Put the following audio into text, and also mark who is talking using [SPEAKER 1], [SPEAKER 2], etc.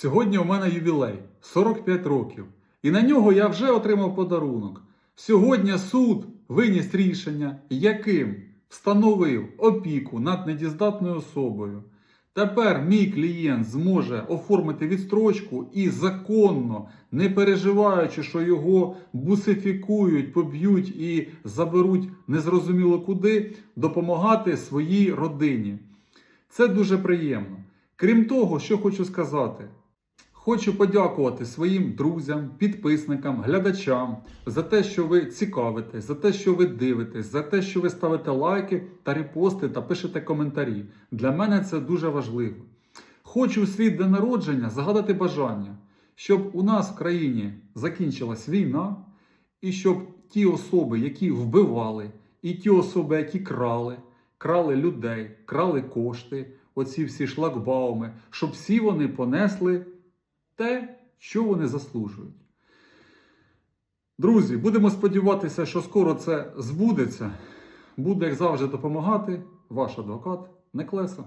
[SPEAKER 1] Сьогодні у мене ювілей 45 років. І на нього я вже отримав подарунок. Сьогодні суд виніс рішення, яким встановив опіку над недіздатною особою. Тепер мій клієнт зможе оформити відстрочку і законно, не переживаючи, що його бусифікують, поб'ють і заберуть незрозуміло куди, допомагати своїй родині. Це дуже приємно. Крім того, що хочу сказати, хочу подякувати своїм друзям, підписникам, глядачам за те, що ви цікавитесь, за те, що ви дивитесь, за те, що ви ставите лайки та репости та пишете коментарі. Для мене це дуже важливо. Хочу у свій день народження загадати бажання, щоб у нас в країні закінчилась війна, і щоб ті особи, які вбивали, і ті особи, які крали, крали людей, крали кошти, оці всі шлагбауми, щоб всі вони понесли те, що вони заслужують. Друзі, будемо сподіватися, що скоро це збудеться. Буде, як завжди, допомагати ваш адвокат Неклеса.